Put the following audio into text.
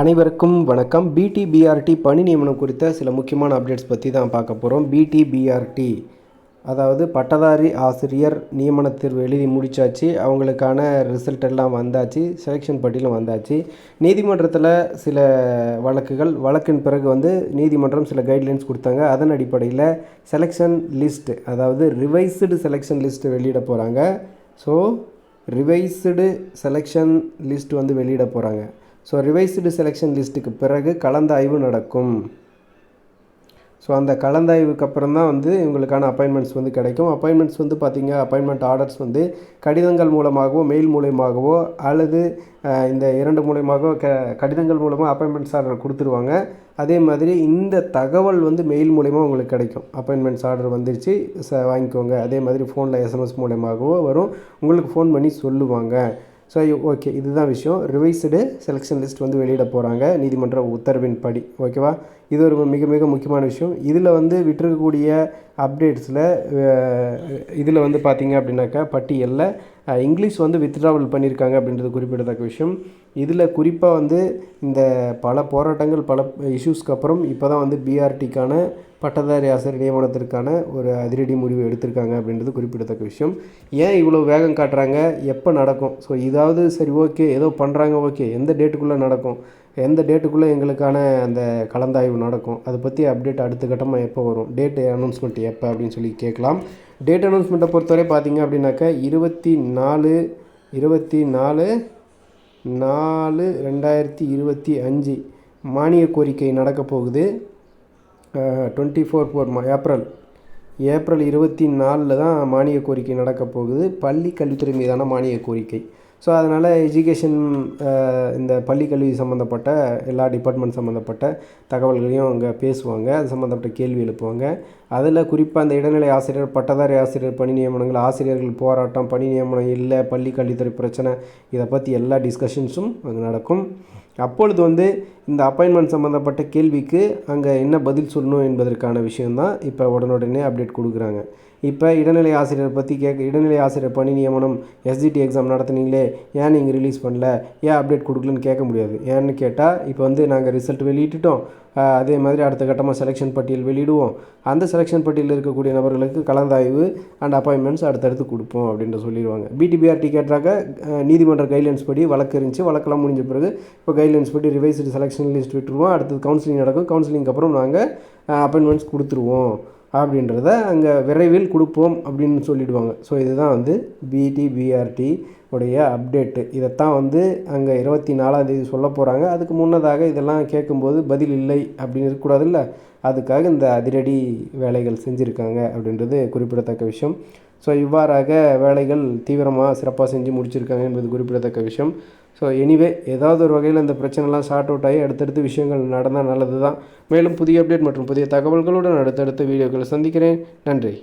அனைவருக்கும் வணக்கம். பிடிபிஆர்டி பணி நியமனம் குறித்த சில முக்கியமான அப்டேட்ஸ் பற்றி தான் பார்க்க போகிறோம் பிடிபிஆர்டி அதாவது பட்டதாரி ஆசிரியர் நியமன தேர்வு எழுதி முடிச்சாச்சு. அவங்களுக்கான ரிசல்ட் எல்லாம் வந்தாச்சு. செலெக்ஷன் பட்டியலும் வந்தாச்சு. நீதிமன்றத்தில் சில வழக்குகள் வழக்கின் பிறகு வந்து நீதிமன்றம் சில கைட்லைன்ஸ் கொடுத்தாங்க. அதன் அடிப்படையில் செலெக்ஷன் லிஸ்ட் அதாவது ரிவைஸ்டு செலெக்ஷன் லிஸ்ட் வெளியிட போகிறாங்க ஸோ ரிவைஸ்டு செலெக்ஷன் லிஸ்ட் வந்து வெளியிட போகிறாங்க ஸோ ரிவைஸ்டு செலெக்ஷன் லிஸ்ட்டுக்கு பிறகு கலந்தாய்வு நடக்கும். ஸோ அந்த கலந்தாய்வுக்கு அப்புறம் தான் வந்து இவங்களுக்கான அப்பாயின்மெண்ட்ஸ் வந்து கிடைக்கும். அப்பாயின்மெண்ட்ஸ் வந்து பார்த்திங்க அப்பாயின்மெண்ட் ஆர்டர்ஸ் வந்து கடிதங்கள் மூலமாகவோ மெயில் மூலயமாகவோ அல்லது இந்த இரண்டு மூலயமாகவோ க கடிதங்கள் மூலமாக அப்பாயின்மெண்ட்ஸ் ஆர்டர் கொடுத்துருவாங்க. அதே மாதிரி இந்த தகவல் வந்து மெயில் மூலயமா உங்களுக்கு கிடைக்கும். அப்பாயின்மெண்ட்ஸ் ஆர்டர் வந்துருச்சு ச வாங்கிக்கோங்க. அதே மாதிரி ஃபோனில் எஸ்எம்எஸ் மூலயமாகவோ வரும். உங்களுக்கு ஃபோன் பண்ணி சொல்லுவாங்க. ஸோ ஓகே இதுதான் விஷயம். ரிவைஸ்டு செலெக்ஷன் லிஸ்ட் வந்து வெளியிட போகிறாங்க நீதிமன்ற உத்தரவின் படி ஓகேவா இது ஒரு மிக மிக முக்கியமான விஷயம். இதில் வந்து விட்டிருக்கக்கூடிய அப்டேட்ஸில் இதில் வந்து பார்த்தீங்க அப்படின்னாக்கா பட்டியலில் இங்கிலீஷ் வந்து வித்ட்ராவல் பண்ணியிருக்காங்க அப்படின்றது குறிப்பிடத்தக்க விஷயம். இதில் குறிப்பாக வந்து இந்த பல போராட்டங்கள் பல இஷ்யூஸ்க்கு அப்புறம் இப்போ தான் வந்து பிஆர்டிக்கான பட்டதாரி ஆசிரியர் நியமனத்திற்கான ஒரு அதிரடி முடிவு எடுத்திருக்காங்க அப்படின்றது குறிப்பிடத்தக்க விஷயம். ஏன் இவ்வளோ வேகம் காட்டுறாங்க? எப்போ நடக்கும்? ஸோ இதாவது சரி ஓகே ஏதோ பண்ணுறாங்க ஓகே எந்த டேட்டுக்குள்ளே நடக்கும்? எந்த டேட்டுக்குள்ளே எங்களுக்கான அந்த கலந்தாய்வு நடக்கும்? அதை பற்றி அப்டேட் அடுத்த கட்டமாக எப்போ வரும்? டேட்டு அனௌன்ஸ்மெண்ட் எப்போ அப்படின்னு சொல்லி கேட்கலாம். டேட் அனௌன்ஸ்மெண்ட்டை பொறுத்தவரை பார்த்தீங்க அப்படின்னாக்கா இருபத்தி நாலு இருபத்தி நாலு நாலு ரெண்டாயிரத்தி இருபத்தி அஞ்சு மானிய கோரிக்கை நடக்க போகுது. Twenty four four April April இருபத்தி நாலில் தான் மானிய கோரிக்கை நடக்க போகுது. பள்ளி கல்வித்துறை மீதான மானிய கோரிக்கை. ஸோ அதனால் எஜுகேஷன் இந்த பள்ளிக்கல்வி சம்மந்தப்பட்ட எல்லா டிபார்ட்மெண்ட் சம்மந்தப்பட்ட தகவல்களையும் அங்கே பேசுவாங்க. அது சம்மந்தப்பட்ட கேள்வி எழுப்புவாங்க. அதில் குறிப்பாக அந்த இடைநிலை ஆசிரியர் பட்டதாரி ஆசிரியர் பணி நியமனங்கள் ஆசிரியர்கள் போராட்டம் பணி நியமனம் இல்லை பள்ளி கல்வித்துறை பிரச்சனை இதை பற்றி எல்லா டிஸ்கஷன்ஸும் அங்கே நடக்கும். அப்பொழுது வந்து இந்த அப்பாயின்மெண்ட் சம்மந்தப்பட்ட கேள்விக்கு அங்கே என்ன பதில் சொல்லணும் என்பதற்கான விஷயந்தான் இப்போ உடனுடனே அப்டேட் கொடுக்குறாங்க. இப்போ இடைநிலை ஆசிரியர் பற்றி கேட்க இடைநிலை ஆசிரியர் பணி நியமனம் எஸ்ஜிடி எக்ஸாம் நடத்துனீங்களே ஏன் நீங்கள் ரிலீஸ் பண்ணல ஏன் அப்டேட் கொடுக்கலன்னு கேட்க முடியாது. ஏன்னு கேட்டால் இப்போ வந்து நாங்கள் ரிசல்ட் வெளியிட்டுட்டோம். அதே மாதிரி அடுத்த கட்டமாக செலெக்ஷன் பட்டியல் வெளியிடுவோம். அந்த செலெக்ஷன் பட்டியலில் இருக்கக்கூடிய நபர்களுக்கு கலந்தாய்வு அண்ட் அப்பாயின்மெண்ட்ஸ் அடுத்தடுத்து கொடுப்போம் அப்படின்ட்டு சொல்லிடுவாங்க. பிடிபிஆர்டி கேட்டாக்க நீதிமன்ற கைட்லைன்ஸ் படி வழக்கு இருந்துச்சு வழக்கெல்லாம் முடிஞ்ச பிறகு இப்போ கைட்லைன்ஸ் படி ரிவைஸ்டு செலெக்ஷன் லிஸ்ட் விட்டுருவோம். அடுத்தது கவுன்சிலிங் நடக்கும். கவுன்சிலிங்க்கு அப்புறம் நாங்கள் அப்பாயின்மெண்ட்ஸ் கொடுத்துருவோம். அப்படின்றத அங்கே விரைவில் கொடுப்போம் அப்படின்னு சொல்லிடுவாங்க. ஸோ இதுதான் வந்து பிடிபிஆர்டி உடைய அப்டேட்டு இதைத்தான் வந்து அங்கே இருபத்தி நாலாந்தேதி சொல்ல போகிறாங்க அதுக்கு முன்னதாக இதெல்லாம் கேட்கும்போது பதில் இல்லை அப்படின்னு இருக்கக்கூடாதுல்ல? அதுக்காக இந்த அதிரடி வேலைகள் செஞ்சுருக்காங்க அப்படின்றது குறிப்பிடத்தக்க விஷயம். ஸோ இவ்வாறாக வேலைகள் தீவிரமாக சிறப்பாக செஞ்சு முடிச்சிருக்காங்க என்பது குறிப்பிடத்தக்க விஷயம். ஸோ எனிவே ஏதாவது ஒரு வகையில் இந்த பிரச்சனைலாம் ஷார்ட் அவுட் ஆகி அடுத்தடுத்து விஷயங்கள் நடந்தால் நல்லது தான் மேலும் புதிய அப்டேட் மற்றும் புதிய தகவல்களுடன் அடுத்தடுத்த வீடியோக்களை சந்திக்கிறேன். நன்றி.